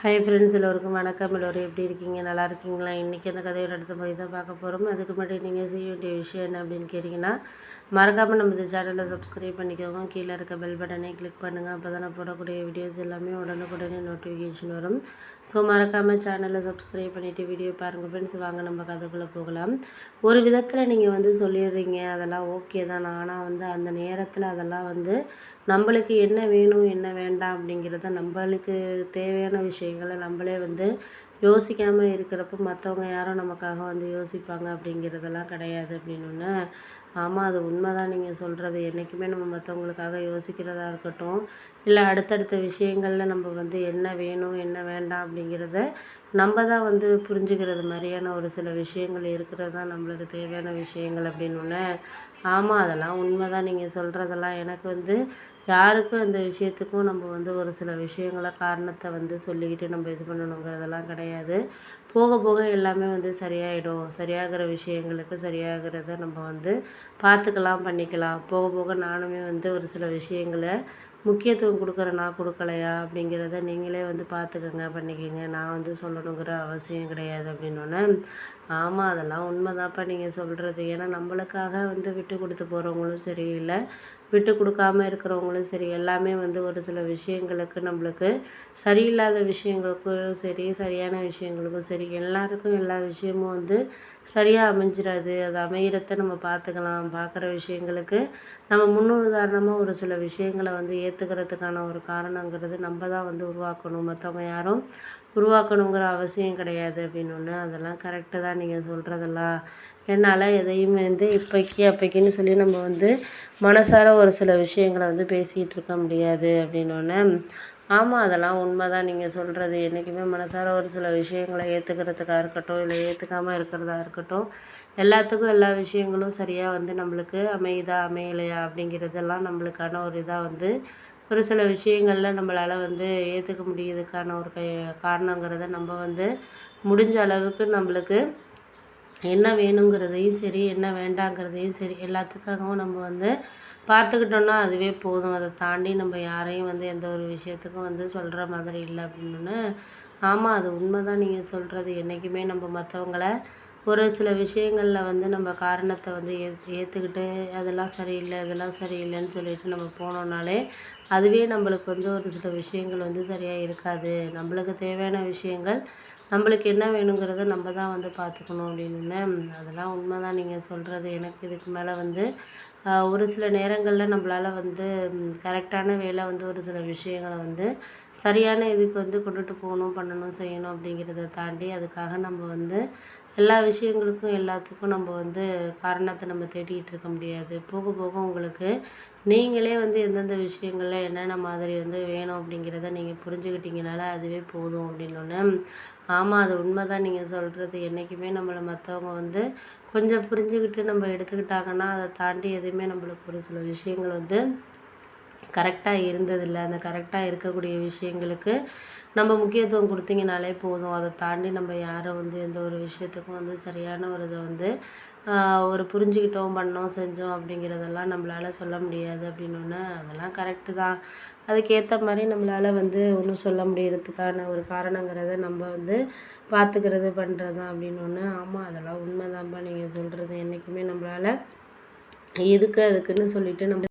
Hi friends எல்லோருக்கும் வணக்கம். எல்லோரும் எப்படி இருக்கீங்க? நல்லா இருக்கீங்களா? இன்றைக்கி அந்த கதையோட அடுத்த போய் தான் பார்க்க போகிறோம் அதுக்கு முன்னாடி நீங்கள் செய்ய வேண்டிய விஷயம் என்ன அப்படின்னு கேட்டிங்கன்னா மறக்காமல் நம்ம இந்த சேனலை சப்ஸ்கிரைப் பண்ணிக்கோங்க. கீழே இருக்க பெல் பட்டனை கிளிக் பண்ணுங்கள் அப்போ தான் நான் போடக்கூடிய வீடியோஸ் எல்லாமே உடனுக்குடனே நோட்டிஃபிகேஷன் வரும். ஸோ மறக்காமல் சேனலை சப்ஸ்கிரைப் பண்ணிவிட்டு வீடியோ பாருங்கள் ஃப்ரெண்ட்ஸ் வாங்க நம்ம கதைக்குள்ளே போகலாம். ஒரு விதத்தில் நீங்கள் வந்து சொல்லிடுறீங்க. அதெல்லாம் ஓகே தான். ஆனால் வந்து அந்த நேரத்தில் அதெல்லாம் வந்து நம்மளுக்கு என்ன வேணும் என்ன வேண்டாம் அப்படிங்கிறத நம்மளுக்கு தேவையான விஷயங்களை நம்மளே வந்து யோசிக்காமல் இருக்கிறப்ப மற்றவங்க யாரும் நமக்காக வந்து யோசிப்பாங்க அப்படிங்கிறதெல்லாம் கிடையாது அப்படின்னு ஆமாம் அது உண்மை தான் நீங்கள் சொல்கிறது என்றைக்குமே நம்ம மற்றவங்களுக்காக யோசிக்கிறதா இருக்கட்டும் இல்லை அடுத்தடுத்த விஷயங்களில் நம்ம வந்து என்ன வேணும் என்ன வேண்டாம் அப்படிங்கிறத நம்ம தான் வந்து புரிஞ்சுக்கிறது மாதிரியான ஒரு சில விஷயங்கள் இருக்கிறது தான் நம்மளுக்கு தேவையான விஷயங்கள் அப்படின்னு ஆமாம் அதெல்லாம் உண்மை தான் நீங்கள் சொல்கிறதெல்லாம் எனக்கு வந்து யாருக்கும் இந்த விஷயத்துக்கும் நம்ம வந்து ஒரு சில விஷயங்களை காரணத்தை வந்து சொல்லிக்கிட்டு நம்ம இது பண்ணணுங்கிறதெல்லாம் கிடையாது. போக போக எல்லாமே வந்து சரியாயிடும். சரியாகிற விஷயங்களுக்கு சரியாகிறத நம்ம வந்து பார்த்துக்கலாம் பண்ணிக்கலாம். போக போக நானுமே வந்து ஒரு சில விஷயங்களை முக்கியத்துவம் கொடுக்குறேனா கொடுக்கலையா அப்படிங்கிறத நீங்களே வந்து பார்த்துக்கங்க பண்ணிக்கோங்க. நான் வந்து சொல்லணுங்கிற அவசியம் கிடையாது அப்படின்னோடனே ஆமாம் அதெல்லாம் உண்மைதான்ப்பா நீங்கள் சொல்கிறது ஏன்னா நம்மளுக்காக வந்து விட்டு கொடுத்து போகிறவங்களும் சரி இல்லை விட்டு கொடுக்காம இருக்கிறவங்களும் சரி எல்லாமே வந்து ஒரு சில விஷயங்களுக்கு நம்மளுக்கு சரியில்லாத விஷயங்களுக்கும் சரி சரியான விஷயங்களுக்கும் சரி எல்லாருக்கும் எல்லா விஷயமும் வந்து சரியாக அமைஞ்சிடாது அது அமையிறத நம்ம பார்த்துக்கலாம். பார்க்குற விஷயங்களுக்கு நம்ம முன்னுதாரணமாக ஒரு சில விஷயங்களை வந்து ஏற்றுக்கிறதுக்கான ஒரு காரணங்கிறது நம்ம தான் வந்து உருவாக்கணும். மற்றவங்க யாரும் உருவாக்கணுங்கிற அவசியம் கிடையாது அப்படின்னு ஒன்று அதெல்லாம் கரெக்டு தான் நீங்கள் சொல்கிறதெல்லாம் என்னால் எதையுமே வந்து இப்போக்கி அப்போக்கின்னு சொல்லி நம்ம வந்து மனசார ஒரு சில விஷயங்களை வந்து பேசிகிட்டு இருக்க முடியாது அப்படின்னோடனே ஆமாம் அதெல்லாம் உண்மை தான் நீங்கள் சொல்கிறது என்றைக்குமே மனசார ஒரு சில விஷயங்களை ஏற்றுக்கிறதுக்காக இருக்கட்டும் இல்லை ஏற்றுக்காமல் இருக்கிறதா இருக்கட்டும் எல்லாத்துக்கும் எல்லா விஷயங்களும் சரியாக வந்து நம்மளுக்கு அமையுதா அமையலையா அப்படிங்கிறதெல்லாம் நம்மளுக்கான ஒரு இதாக வந்து ஒரு சில விஷயங்களில் நம்மளால் வந்து ஏற்றுக்க முடியறதுக்கான ஒரு கை காரணங்கிறத நம்ம வந்து முடிஞ்ச அளவுக்கு நம்மளுக்கு என்ன வேணுங்கிறதையும் சரி என்ன வேண்டாங்கிறதையும் சரி எல்லாத்துக்காகவும் நம்ம வந்து பார்த்துக்கிட்டோன்னா அதுவே போதும். அதை தாண்டி நம்ம யாரையும் வந்து எந்த ஒரு விஷயத்துக்கும் வந்து சொல்கிற மாதிரி இல்லை அப்படின்னு. ஆமாம் அது உண்மை தான் நீங்கள் சொல்கிறது என்றைக்குமே நம்ம மற்றவங்கள ஒரு சில விஷயங்களில் வந்து நம்ம காரணத்தை வந்து ஏத் ஏற்றுக்கிட்டு அதெல்லாம் சரியில்லை இதெல்லாம் சரியில்லைன்னு சொல்லிட்டு நம்ம போனோம்னாலே அதுவே நம்மளுக்கு வந்து ஒரு சில விஷயங்கள் வந்து சரியாக இருக்காது. நம்மளுக்கு தேவையான விஷயங்கள் நம்மளுக்கு என்ன வேணுங்கிறத நம்ம தான் வந்து பார்த்துக்கணும் அப்படின்னு. அதெல்லாம் உண்மை தான் நீங்கள் சொல்கிறது எனக்கு இதுக்கு மேலே வந்து ஒரு சில நேரங்களில் நம்மளால் வந்து கரெக்டான வேலை வந்து ஒரு சில விஷயங்களை வந்து சரியான இதுக்கு வந்து கொண்டுட்டு போகணும் பண்ணணும் செய்யணும் அப்படிங்கிறத தாண்டி அதுக்காக நம்ம வந்து எல்லா விஷயங்களுக்கும் எல்லாத்துக்கும் நம்ம வந்து காரணத்தை நம்ம தேடிகிட்டு இருக்க முடியாது. போக போக உங்களுக்கு நீங்களே வந்து எந்தெந்த விஷயங்களில் என்னென்ன மாதிரி வந்து வேணும் அப்படிங்கிறத நீங்கள் புரிஞ்சுக்கிட்டீங்கனால அதுவே போதும் அப்படின்னு ஆமாம் அது உண்மை தான் நீங்கள் சொல்கிறது என்றைக்குமே நம்மளை மற்றவங்க வந்து கொஞ்சம் புரிஞ்சுக்கிட்டு நம்ம எடுத்துக்கிட்டாங்கன்னா அதை தாண்டி எதுவுமே நம்மளுக்கு ஒரு சில விஷயங்கள் வந்து கரெக்டாக இருந்ததில்லை. அந்த கரெக்டாக இருக்கக்கூடிய விஷயங்களுக்கு நம்ம முக்கியத்துவம் கொடுத்தீங்கனாலே போதும். அதை தாண்டி நம்ம யாரும் வந்து எந்த ஒரு விஷயத்துக்கும் வந்து சரியான ஒரு இதை வந்து ஒரு புரிஞ்சுக்கிட்டோம் பண்ணோம் செஞ்சோம் அப்படிங்கிறதெல்லாம் நம்மளால் சொல்ல முடியாது அப்படின்னோடனே அதெல்லாம் கரெக்டு தான். அதுக்கேற்ற மாதிரி நம்மளால் வந்து ஒன்றும் சொல்ல முடியறதுக்கான ஒரு காரணங்கிறத நம்ம வந்து பார்த்துக்கிறது பண்ணுறது அப்படின்னு ஒன்று ஆமாம் அதெல்லாம் உண்மைதான்ப்பா நீங்கள் சொல்கிறது என்றைக்குமே நம்மளால் எதுக்கு அதுக்குன்னு சொல்லிட்டு நம்ம